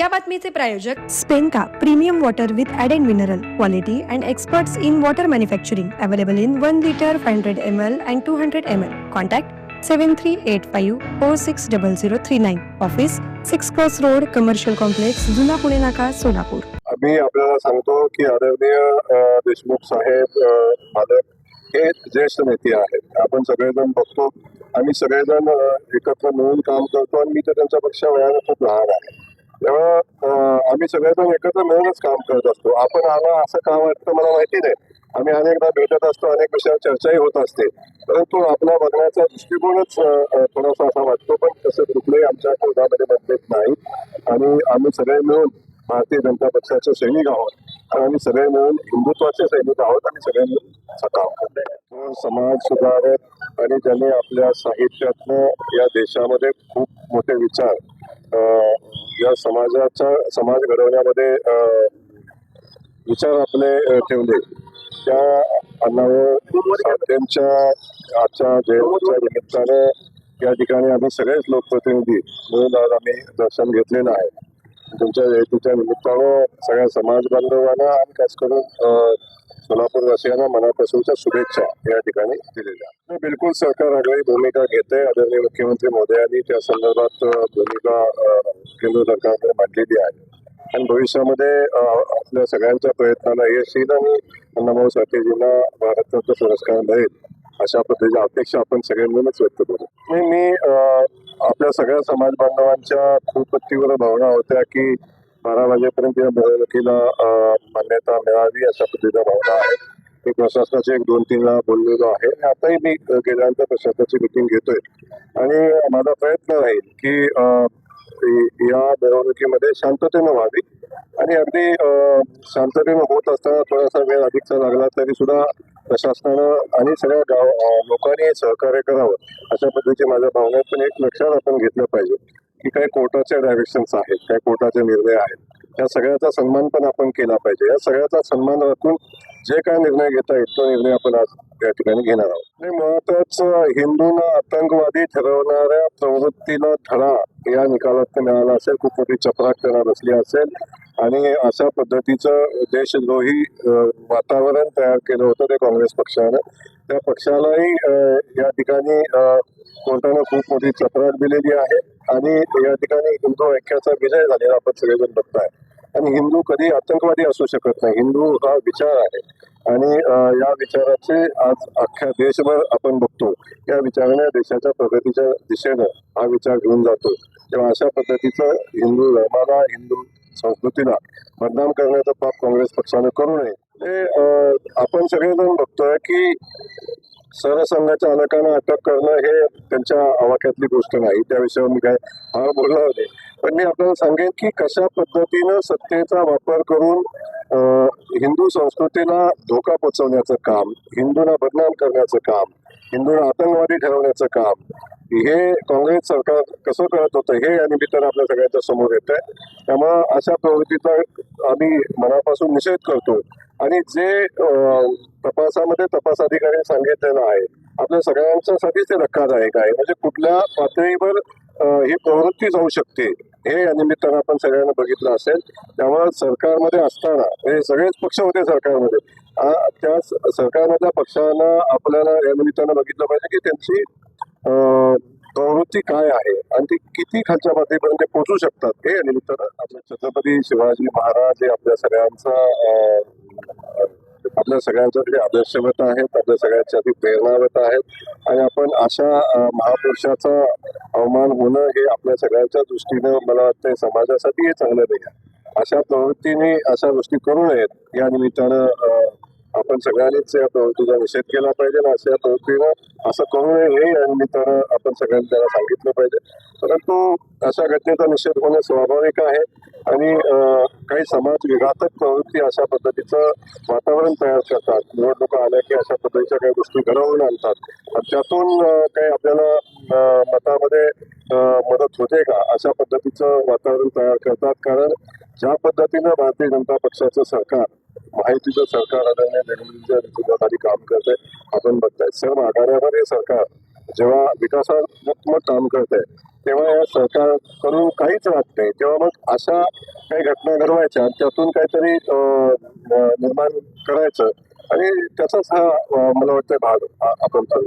या बातमीचे प्रायोजक स्पेनका premium water with add and mineral quality and experts in water manufacturing available in one litre five hundred M L and two hundred M L. Contact seven three eight five four six double zero three nine. Office six cross road commercial complex जुना पुणे नाका सोलापूर. मी आपल्याला सांगतो की आदरणीय देशमुख साहेब मालक हे ज्येष्ठ नेते आहेत. आपण सगळेजण बघतो. आम्ही सगळेजण एकत्र मिळून काम करतो आणि मी तर त्यांच्या त्यांच्यापेक्षा वयाने खूप लहान आहे. तेव्हा आम्ही सगळेजण एकत्र मिळूनच काम करत असतो. आपण आला असं का वाटतं मला माहिती नाही. आम्ही अनेकदा भेटत असतो अनेक विषयावर चर्चाही होत असते. परंतु आपला बघण्याचा दृष्टिकोनच थोडासा असा वाटतो पण तसं कुठलंही आमच्या कोर्टामध्ये मतभेद नाही. आणि आम्ही सगळे मिळून भारतीय जनता पक्षाचे सैनिक आहोत. आणि आम्ही सगळे मिळून हिंदुत्वाचे सैनिक आहोत आणि सगळे मिळून काम करतो समाज सुधारक आणि ज्यांनी आपल्या साहित्यातनं या देशामध्ये खूप मोठे विचार या समाजाचा समाज घडवण्यामध्ये विचार आपले ठेवले. त्या अण्णाभाऊ त्यांच्या आजच्या जयंतीच्या निमित्ताने या ठिकाणी आम्ही सगळेच लोकप्रतिनिधी म्हणून आज आम्ही दर्शन घेतलेलं आहे तुमच्या जयंतीच्या निमित्तानं सगळ्या समाज बांधवांना आणि खास करून अं, सोलापूरवासियांना मनापासूनच्या शुभेच्छा या ठिकाणी दिलेल्या. बिलकुल सरकार आगळी भूमिका घेते. आदरणीय मुख्यमंत्री मोदयांनी त्या संदर्भात भूमिका केंद्र सरकारने मांडलेली आहे. आणि भविष्यामध्ये आपल्या सगळ्यांच्या प्रयत्नाला यश येईल आणि अण्णाभाऊ साठेजींना भारतरत्न पुरस्कार मिळेल अशा पद्धतीच्या अपेक्षा आपण सगळे मिळूनच व्यक्त करू. मी मी आपल्या सगळ्या समाज बांधवांच्या खूप तीव्र भावना होत्या की बारा वाजेपर्यंत या निवडणुकीला अं, मान्यता मिळावी अशा पद्धतीच्या भावना आहेत मी प्रशासनाचे एक दोन तीन वेळा बोललेलो आहे. आताही मी गेल्यानंतर प्रशासनाची मिटिंग घेतोय. आणि माझा प्रयत्न राहील की या मिरवणुकीमध्ये शांततेनं व्हावी. आणि अगदी शांततेनं होत असताना थोडासा वेळ अधिकचा लागला तरी सुद्धा प्रशासनानं आणि सगळ्या गाव लोकांनी सहकार्य करावं अशा पद्धतीची माझ्या भावना पण एक लक्षात आपण घेतलं पाहिजे की काही कोर्टाचे डायरेक्शन्स आहेत काही कोर्टाचे निर्णय आहेत. या सगळ्याचा सन्मान पण आपण केला पाहिजे. या सगळ्याचा सन्मान राखून जे काय निर्णय घेता येईल तो निर्णय आपण आज या ठिकाणी घेणार आहोत. आणि मुळातच हिंदूंना आतंकवादी ठरवणाऱ्या प्रवृत्तीला धडा या निकालात मिळाला असेल खूप मोठी चपराक त्यांना बसली असेल. आणि अशा पद्धतीचं देशद्रोही वातावरण तयार केलं होतं ते काँग्रेस पक्षानं. त्या पक्षालाही या ठिकाणी कोर्टानं खूप मोठी तक्रार दिलेली आहे आणि या ठिकाणी हिंदू ऐक्याचा विजय झालेला आपण सगळेजण बघताय. आणि हिंदू कधी आतंकवादी असू शकत नाही. हिंदू हा विचार आहे. आणि या विचाराचे आज अख्ख्या देशभर आपण बघतो. या विचाराने देशाच्या प्रगतीच्या दिशेनं हा विचार घेऊन जातो. तेव्हा अशा पद्धतीचं हिंदू धर्माला हिंदू संस्कृतीला बदनाम करण्याचं पाप काँग्रेस पक्षानं करू नये. ते आपण सगळेजण बघतोय की सरसंघाच्या अनेकांना अटक करणं हे त्यांच्या आवाक्यातली गोष्ट नाही. त्या विषयावर मी काय फार बोलणार नाही. पण मी आपल्याला सांगेन की कशा पद्धतीनं सत्तेचा वापर करून हिंदू संस्कृतीला धोका पोचवण्याचं काम हिंदूंना बदनाम करण्याचं काम हिंदूंना आतंकवादी ठरवण्याचं काम हे काँग्रेस सरकार कसं करत होतं हे या निमित्तानं आपल्या सगळ्यांच्या समोर येत आहे त्यामुळं अशा प्रवृत्तीचा आम्ही मनापासून निषेध करतो आणि जे तपासामध्ये तपास अधिकारी सांगितलेलं आहे आपल्या सगळ्यांच्यासाठीच ते धक्कादायक आहे. म्हणजे कुठल्या पातळीवर ही प्रवृत्ती जाऊ शकते हे या निमित्तानं आपण सगळ्यांना बघितलं असेल. त्यामुळे सरकारमध्ये असताना हे सगळेच पक्ष होते सरकारमध्ये. त्या सरकारमधल्या पक्षांना आपल्याला या निमित्तानं बघितलं पाहिजे की त्यांची प्रवृत्ती काय आहे आणि ती किती खालच्या पातळीपर्यंत पोहोचू शकतात हे या निमित्तानं आपल्या छत्रपती शिवाजी महाराज हे आपल्या सगळ्यांचा आपल्या सगळ्यांच्यासाठी आदर्शवत आहेत आपल्या सगळ्यांसाठी प्रेरणावत आहेत. आणि आपण अशा महापुरुषाचा अवमान होणं हे आपल्या सगळ्यांच्या दृष्टीनं मला वाटतं समाजासाठी हे चांगलं नाही आहे. अशा प्रवृत्तीने अशा गोष्टी करू नयेत. या निमित्तानं आपण सगळ्यांनीच या प्रवृत्तीचा निषेध केला पाहिजे आणि अशा प्रवृत्तीनं असं करू नये हे या निमित्तानं आपण सगळ्यांनी त्याला सांगितलं पाहिजे. परंतु अशा घटनेचा निषेध होणं स्वाभाविक आहे. आणि काही समाज विघातक प्रवृत्ती अशा पद्धतीचं वातावरण तयार करतात. निवडणुका आल्या की अशा पद्धतीच्या काही गोष्टी घडवून आणतात. त्यातून काही आपल्याला मतामध्ये मदत होते का? अशा पद्धतीचं वातावरण तयार करतात. कारण ज्या पद्धतीनं भारतीय जनता पक्षाचं सरकार माहितीचं सरकार आदरणीय निर्मलीच्या नेतृत्वाखाली काम करते आपण बघताय. सर्व आघाड्यावर हे सरकार जेव्हा विकासात्मक काम करते तेव्हा या सरकारकडून काहीच राहत नाही. तेव्हा मग अशा काही घटना घडवायच्या त्यातून काहीतरी निर्माण करायचं आणि त्याचाच हा मला वाटतं भाग आपण चालू